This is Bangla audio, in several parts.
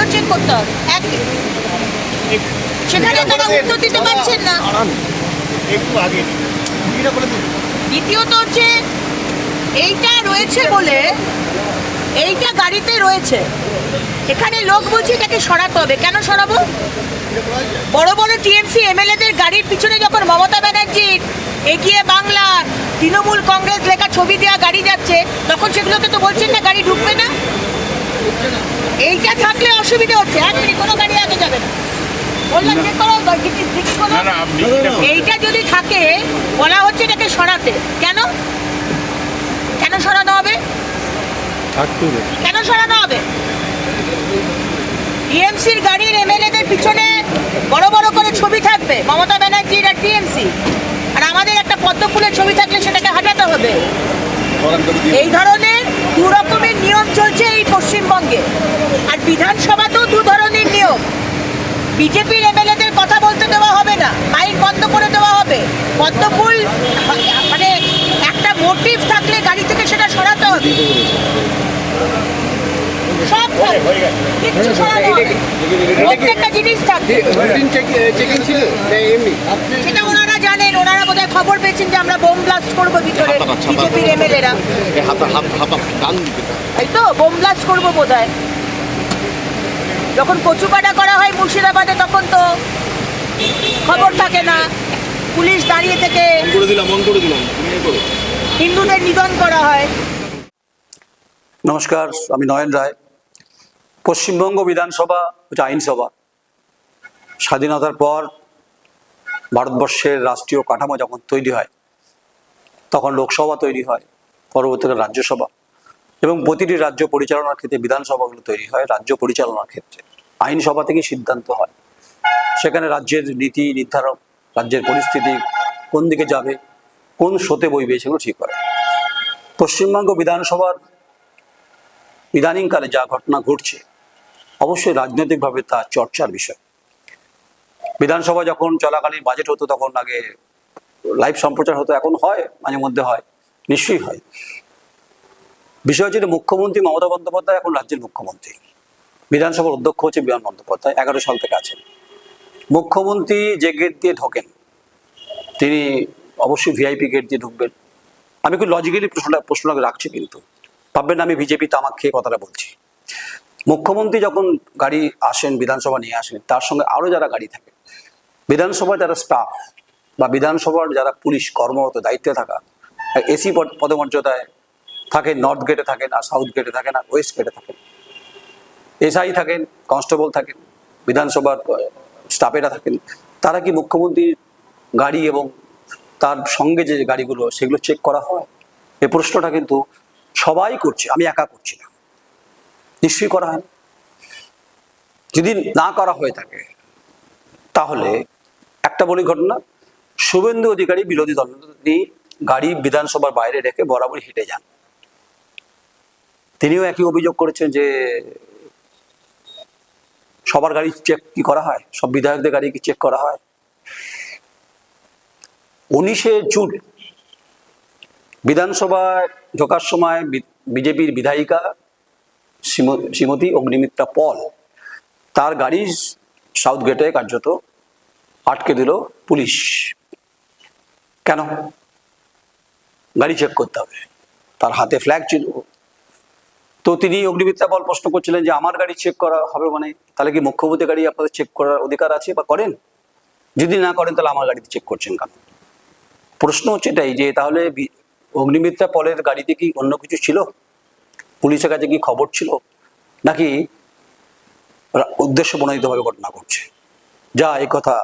গাড়িও চেক করতে হবে। একই সেখানে তারা উত্তর দিতে পারছেন না। একটু আগে দ্বিতীয়ত হচ্ছে, এইটা রয়েছে বলে, এইটা গাড়িতে রয়েছে। এখানে লোক বলছে এটাকে সরাতে হবে। কেন সরাবো? বড় বড় টিএমসি এমএলএদের গাড়ির পিছনে যখন মমতা ব্যানার্জির এগিয়ে বাংলা, তৃণমূল কংগ্রেস লেখা ছবি দেওয়া গাড়ি যাচ্ছে, তখন সেগুলোকে তো বলছেন না গাড়ি ঢুকবে না? এইটা থাকলে অসুবিধা হচ্ছে। এক মিনিট কোনো গাড়ি আগে যাবে না। এইটা যদি থাকে বলা হচ্ছে এটাকে সরাতে। কেন? কেন সরানো হবে? কেন সরানো হবে? টিএমসির গাড়ির এমএলএদের পিছনে বড় বড় করে ছবি থাকবে। মমতা ব্যানার্জির আর টিএমসি। আর আমাদের একটা পদ্ম ফুলের ছবি থাকলে সেটাকে হাঁটাতে হবে। এই ধরনের দু রকমের নিয়ম চলছে এই পশ্চিমবঙ্গে। বিধানসভাতেও দু ধরনের নিয়ম। বিজেপির এমএলএদের কথা বলতে দেওয়া হবে না মাইক বন্ধ করে দেওয়া হবে। পদ্মফুল মানে একটা মোটিভ থাকলে গাড়ি থেকে সেটা সরাতে হবে। সব থাকবে। হয়ে কিচ্ছু সরানো প্রত্যেকটা জিনিস থাকবে সেটা ওনারা জানেন ওনারা বোধহয় খবর পেয়েছেন যে আমরা বোম ব্লাস্ট করব ভিতরে বিজেপির এমএলএরা। তাই তো বোম ব্লাস্ট করব বোধ হয় যখন কচুকাটা করা হয় মুর্শিদাবাদে তখন তো খবর থাকে না। পুলিশ দাঁড়িয়ে থেকে হিন্দুদের নিধন করা হয়। নমস্কার আমি নয়ন রায়। পশ্চিমবঙ্গ বিধানসভা হচ্ছে আইনসভা। স্বাধীনতার পর ভারতবর্ষের রাষ্ট্রীয় কাঠামো যখন তৈরি হয় তখন লোকসভা তৈরি হয় পরবর্তীকালে রাজ্যসভা। এবং প্রতিটি রাজ্য পরিচালনার ক্ষেত্রে বিধানসভাগুলো তৈরি হয় রাজ্য পরিচালনার ক্ষেত্রে। আইনসভা থেকেই সিদ্ধান্ত হয় সেখানে রাজ্যের নীতি নির্ধারক, রাজ্যের পরিস্থিতি কোন দিকে যাবে, কোন স্রোতে বইবে সেগুলো ঠিক করে। পশ্চিমবঙ্গ বিধানসভার ইদানিংকালে যা ঘটনা ঘটছে, অবশ্যই রাজনৈতিকভাবে তা চর্চার বিষয়। বিধানসভা যখন চলাকালীন বাজেট হতো তখন আগে লাইভ সম্প্রচার হতো, এখন হয় মাঝে মধ্যে হয়, নিশ্চয়ই হয়। বিষয় হচ্ছে মুখ্যমন্ত্রী মমতা বন্দ্যোপাধ্যায় এখন রাজ্যের মুখ্যমন্ত্রী। বিধানসভার অধ্যক্ষ হচ্ছে বিমান বন্দ্যোপাধ্যায়, এগারো সাল থেকে আছেন। মুখ্যমন্ত্রী যে গেট দিয়ে ঢোকেন, তিনি অবশ্যই ভিআইপি গেট দিয়ে ঢুকবেন। আমি খুব লজিক্যালি প্রশ্নটা প্রশ্নটাকে রাখছি কিন্তু। ভাববেন আমি বিজেপি তামাক খেয়ে কথাটা বলছি। মুখ্যমন্ত্রী যখন গাড়ি আসেন, বিধানসভা নিয়ে আসেন, তার সঙ্গে আরও যারা গাড়ি থাকে, বিধানসভার যারা স্টাফ বা বিধানসভার যারা পুলিশ কর্মরত, দায়িত্বে থাকা, এসি পদমর্যাদায় থাকেন নর্থ গেটে থাকেন আর সাউথ গেটে থাকেন আর ওয়েস্ট গেটে থাকেন। এসআই থাকেন কনস্টেবল থাকেন, বিধানসভার স্টাফেরা থাকেন। তারা কি মুখ্যমন্ত্রীর গাড়ি এবং তার সঙ্গে যে গাড়িগুলো সেগুলো চেক করা হয়? এ প্রশ্নটা কিন্তু সবাই করছে, আমি একা করছি না। নিশ্চয়ই করা হয়। যদি না করা হয়ে থাকে, তাহলে একটা বলি ঘটনা, শুভেন্দু অধিকারী বিরোধী দল গাড়ি বিধানসভার বাইরে রেখে বরাবর হেঁটে যান। তিনিও একই অভিযোগ করেছেন যে সবার গাড়ি চেক কি করা হয়? সব বিধায়কদের গাড়ি কি চেক করা হয়? উনিশে জুন বিধানসভায় ঢোকার সময় বিজেপির বিধায়িকা শ্রীম- শ্রীমতী অগ্নিমিত্রা পল তার গাড়ি সাউথ গেটে কার্যত আটকে দিল পুলিশ। কেন? গাড়ি চেক করতে হবে। তার হাতে ফ্ল্যাগ ছিল। তো তিনি অগ্নিমিত্রা পল প্রশ্ন করছিলেন যে, আমার গাড়ি চেক করা হবে মানে তাহলে কি মুখ্যমন্ত্রী গাড়ি আপনাদের চেক করার অধিকার আছে বা করেন? যদি না করেন, তাহলে আমার গাড়িতে চেক করছেন কেন? প্রশ্ন হচ্ছে এটাই যে, তাহলে অগ্নিমিত্রা পলের গাড়িতে কি অন্য কিছু ছিল? পুলিশের কাছে কি খবর ছিল? নাকি উদ্দেশ্য প্রণোদিতভাবে ঘটনা ঘটছে? যা এই কথা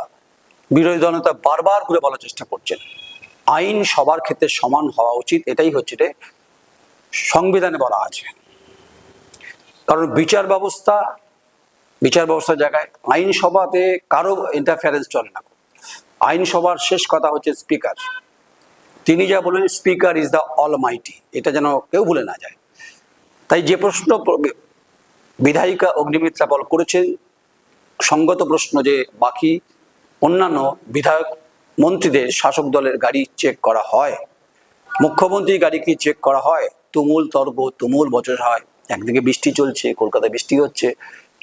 বিরোধী দলনেতা বারবার করে বলার চেষ্টা করছেন। আইন সবার ক্ষেত্রে সমান হওয়া উচিত, এটাই হচ্ছে রে সংবিধানে বলা আছে। কারণ বিচার ব্যবস্থা, বিচার ব্যবস্থার জায়গায় আইনসভাতে কারও ইন্টারফারেন্স চলে না। আইনসভার শেষ কথা হচ্ছে স্পিকার তিনি যা বলেন speaker is the almighty এটা যেন কেউ ভুলে না যায়। তাই যে প্রশ্ন বিধায়িকা অগ্নিমিত্রা বল করেছেন, সঙ্গত প্রশ্ন যে বাকি অন্যান্য বিধায়ক মন্ত্রীদের শাসক দলের গাড়ি চেক করা হয়। মুখ্যমন্ত্রীর গাড়ি কি চেক করা হয়? তুমুল তর্ক, তুমুল বচসা হয়। একদিকে বৃষ্টি চলছে, কলকাতায় বৃষ্টি হচ্ছে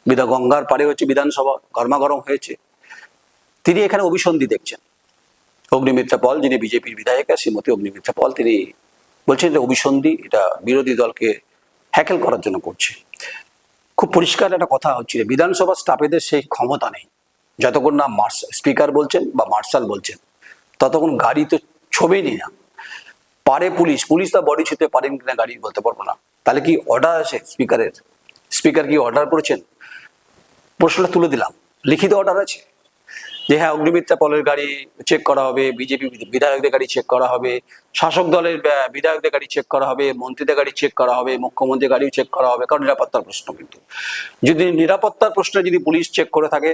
বিধা গঙ্গার পারে হচ্ছে বিধানসভা গরমাগরম হয়েছে। তিনি এখানে অভিসন্ধি দেখছেন। অগ্নিমিত্রা পল, যিনি বিজেপির বিধায়িকা শ্রীমতী অগ্নিমিত্রা পল, তিনি বলছেন যে অভিসন্ধি এটা বিরোধী দলকে হ্যাকেল করার জন্য করছে। খুব পরিষ্কার একটা কথা হচ্ছে, বিধানসভা স্টাফেদের সেই ক্ষমতা নেই। যতক্ষণ না মার্স, স্পিকার বলছেন বা মার্শাল বলছেন, ততক্ষণ গাড়ি তো ছবেনি না। পারে পুলিশ পুলিশ তা বডি ছুতে পারেন কিনা গাড়ি বলতে পারব না। তাহলে কি অর্ডার আছে স্পিকারের স্পিকার কি অর্ডার করেছেন? প্রশ্নটা তুলে দিলাম। লিখিত অর্ডার আছে? যে হ্যাঁ অগ্নিমিত্রা পলের গাড়ি চেক করা হবে, বিজেপি বিধায়কদের গাড়ি চেক করা হবে, শাসক দলের বিধায়কদের গাড়ি চেক করা হবে, মন্ত্রীদের গাড়ি চেক করা হবে, মুখ্যমন্ত্রীর গাড়িও চেক করা হবে, কারণ নিরাপত্তার প্রশ্ন কিন্তু। যদি নিরাপত্তার প্রশ্নে যদি পুলিশ চেক করে থাকে,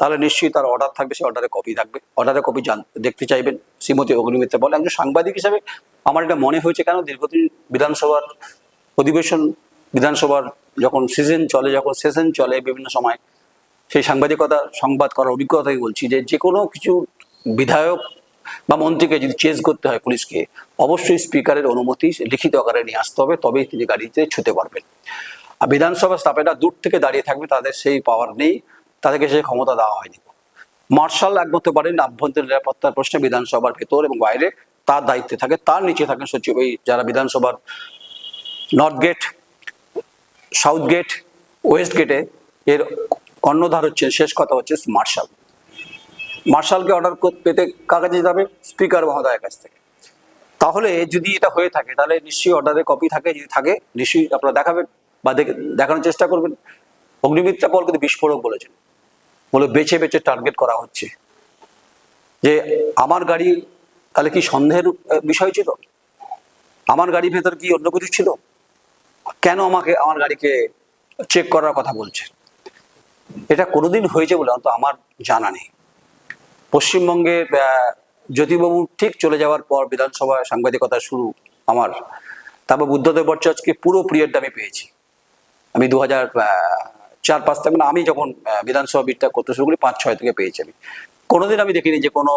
তাহলে নিশ্চয়ই তার অর্ডার থাকবে সেই অর্ডারে কপি থাকবে। অর্ডারে কপি জান, দেখতে চাইবেন। শ্রীমতী অগ্নিমিত্রা বলে একজন সাংবাদিক হিসাবে আমার এটা মনে হয়েছে কেন? দীর্ঘদিন বিধানসভার অধিবেশন বিধানসভার যখন সিজন চলে, যখন সেশন চলে বিভিন্ন সময়, সেই সাংবাদিকতা সংবাদ করার অভিজ্ঞতাই বলছি যে যে কোনো কিছু বিধায়ক বা মন্ত্রীকে যদি চেস করতে হয় পুলিশকে, অবশ্যই স্পিকারের অনুমতি লিখিত আকারে নিয়ে আসতে হবে, তবেই তিনি গাড়িতে ছুতে পারবেন। আর বিধানসভা স্টাফেরা দূর থেকে দাঁড়িয়ে থাকবে, তাদের সেই পাওয়ার নেই, তাদেরকে সেই ক্ষমতা দেওয়া হয়নি। মার্শাল একমাত্র পারেন আভ্যন্তরীণ নিরাপত্তার প্রশ্নে বিধানসভার ভেতর এবং বাইরে তার দায়িত্বে থাকে, তার নিচে থাকেন সচিব এই যারা বিধানসভার north gate south gate west গেটে এর কর্ণধার হচ্ছে, শেষ কথা হচ্ছে মার্শাল মার্শালকে অর্ডার পেতে কার কাছে যেতে হবে? স্পিকার মহোদয়ের কাছ থেকে। তাহলে যদি এটা হয়ে থাকে, তাহলে নিশ্চয়ই অর্ডারে কপি থাকে, যদি থাকে, নিশ্চয়ই আপনারা দেখাবেন বা দেখে দেখানোর চেষ্টা করবেন। অগ্নিমিত্রা পল কিন্তু বিস্ফোরক বলেছেন। বলে বেছে বেছে টার্গেট করা হচ্ছে। যে আমার গাড়ি, তাহলে কি সন্দেহের বিষয় ছিল? আমার গাড়ির ভেতর কি অন্য কিছু ছিল? কেন আমাকে আমার গাড়িকে চেক করার কথা বলছে? এটা কোনোদিন হয়েছে বলে অন্তত আমার জানা নেই। পশ্চিমবঙ্গে জ্যোতিবাবু ঠিক চলে যাওয়ার পর বিধানসভায় সাংবাদিকতা শুরু আমার। তারপর বুদ্ধদেব ভট্টাচার্যকে পুরো পিরিয়ডটা আমি পেয়েছি। আমি দু হাজার চার, পাঁচ থেকে মানে আমি যখন বিধানসভা বিটটা করতে শুরু করি, পাঁচ, ছয় থেকে পেয়েছি আমি। কোনোদিন আমি দেখিনি যে কোনো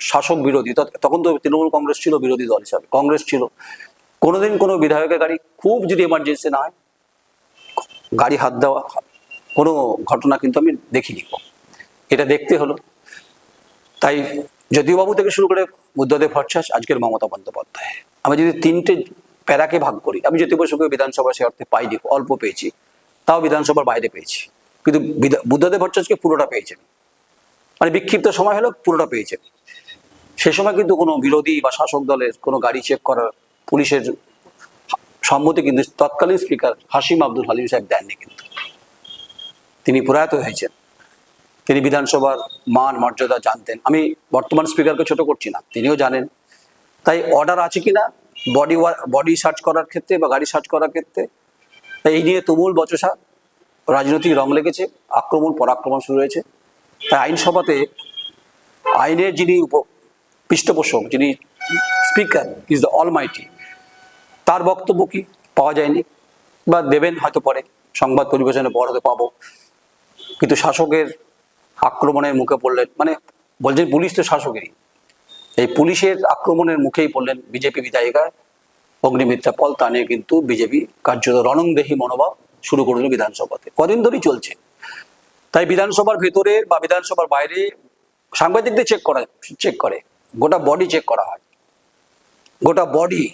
শাসক বিরোধী তখন তো তৃণমূল কংগ্রেস ছিল বিরোধী দল হিসাবে, কংগ্রেস ছিল। কোনোদিন কোনো বিধায়কের গাড়ি খুব যদি এমার্জেন্সি না হয়, গাড়ি হাত দেওয়া, কোনো ঘটনা কিন্তু আমি দেখিনি। এটা দেখতে হলো। তাই যদিবাবু থেকে শুরু করে বুদ্ধদেব ভট্টাচ আজকের মমতা বন্দ্যোপাধ্যায়। আমি যদি তিনটে প্যারাকে ভাগ করি, আমি জ্যোতি বসুকে বিধানসভা সে অর্থে পাইনি, অল্প পেয়েছি, তাও বিধানসভার বাইরে পেয়েছি। কিন্তু বুদ্ধদেব ভট্টাচকে পুরোটা পেয়েছেন। মানে বিক্ষিপ্ত সময় হলো পুরোটা পেয়েছেন। সে সময় কিন্তু কোনো বিরোধী বা শাসক দলের কোনো গাড়ি চেক করার পুলিশের সম্মতি কিন্তু তৎকালীন স্পিকার হাসিম আব্দুল হালিম সাহেব দেননি কিন্তু। তিনি প্রয়াত হয়েছেন। তিনি বিধানসভার মান, মর্যাদা জানতেন। আমি বর্তমান স্পিকারকে ছোট করছি না, তিনিও জানেন। তাই অর্ডার আছে কিনা বডি বডি সার্চ করার ক্ষেত্রে বা গাড়ি সার্চ করার ক্ষেত্রে, তাই এই নিয়ে তুমুল বচসা, রাজনৈতিক রং লেগেছে, আক্রমণ, পরাক্রমণ শুরু হয়েছে। তাই আইনসভাতে আইনের যিনি পৃষ্ঠপোষক, যিনি স্পিকার ইজ দ্য অলমাইটি তার বক্তব্য কি? পাওয়া যায়নি। বা দেবেন হয়তো পরে। সংবাদ পরিবেশনে পর হতে পাবো। কিন্তু শাসকের আক্রমণের মুখে পড়লেন মানে বলছেন পুলিশ তো শাসকেরই। এই পুলিশের আক্রমণের মুখেই পড়লেন বিজেপি বিধায়িকা অগ্নিমিত্রা পল। তা নিয়ে কিন্তু বিজেপি কার্যত রণংদেহী মনোভাব শুরু করে দিল বিধানসভাতে। কদিন ধরেই চলছে। তাই বিধানসভার ভেতরে বা বিধানসভার বাইরে সাংবাদিকদের চেক করা চেক করে। গোটা বডি চেক করা হয়। গোটা বডি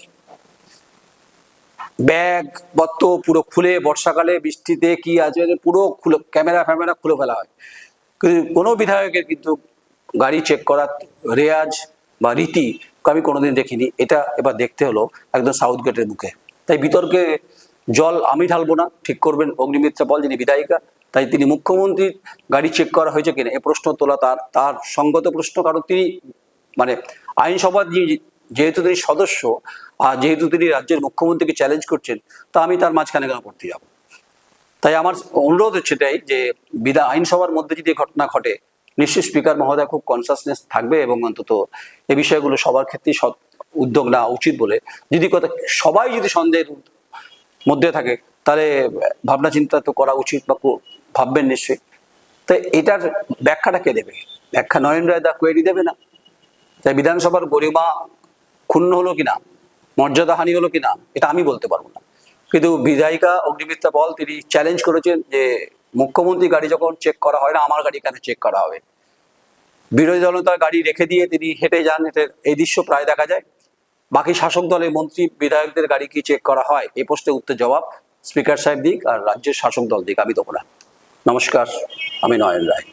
ব্যাগ বত্ত পুরো খুলে বর্ষাকালে বৃষ্টিতে কি আছে পুরো খুলে, ক্যামেরা ফ্যামেরা খুলে ফেলা হয়। কিন্তু কোনো বিধায়কের কিন্তু গাড়ি চেক করার রেয়াজ বা রীতি আমি কোনোদিন দেখিনি। এটা এবার দেখতে হলো একদম সাউথ গেটের মুখে। তাই বিতর্কে জল আমি ঢালবো না, ঠিক করবেন অগ্নিমিত্রা বল যিনি বিধায়িকা, তাই তিনি মুখ্যমন্ত্রীর গাড়ি চেক করা হয়েছে কিনা, এ প্রশ্ন তোলা তার তার সঙ্গত প্রশ্ন, কারণ তিনি মানে আইনসভার যেহেতু তিনি সদস্য আর যেহেতু তিনি রাজ্যের মুখ্যমন্ত্রীকে চ্যালেঞ্জ করছেন, তা আমি তার মাঝখানে কেন পড়তে যাব। তাই আমার অনুরোধ হচ্ছে এটাই যে বিধা আইনসভার মধ্যে যদি ঘটনা ঘটে, নিশ্চয়ই স্পিকার মহোদয় খুব কনসাসনেস থাকবে এবং অন্তত এ বিষয়গুলো সবার ক্ষেত্রেই উদ্যোগ নেওয়া উচিত বলে। যদি কথা সবাই যদি সন্দেহের মধ্যে থাকে, তাহলে ভাবনা চিন্তা তো করা উচিত বা ভাববেন নিশ্চয়ই। তো এটার ব্যাখ্যাটা কে দেবে? ব্যাখ্যা নয়ন রায় দা কোয়েরি দেবে না? তাই বিধানসভার গরিমা ক্ষুণ্ণ হলো কিনা? মর্যাদাহানি হলো কিনা, এটা আমি বলতে পারব না। কিন্তু বিধায়িকা অগ্নিমিত্রা বল, তিনি চ্যালেঞ্জ করেছেন যে মুখ্যমন্ত্রী গাড়ি যখন চেক করা হয় না, আমার গাড়ি কেন চেক করা হবে? বিরোধী দলতার গাড়ি রেখে দিয়ে তিনি হেঁটে যান, হেঁটে এই দৃশ্য প্রায় দেখা যায়। বাকি শাসক দলের মন্ত্রী, বিধায়কদের গাড়ি কি চেক করা হয় এই প্রশ্নের উত্তর জবাব স্পিকার সাহেব দিক আর রাজ্যের শাসক দল দিক, আমি দেবো না। নমস্কার, আমি নয়ন রায়।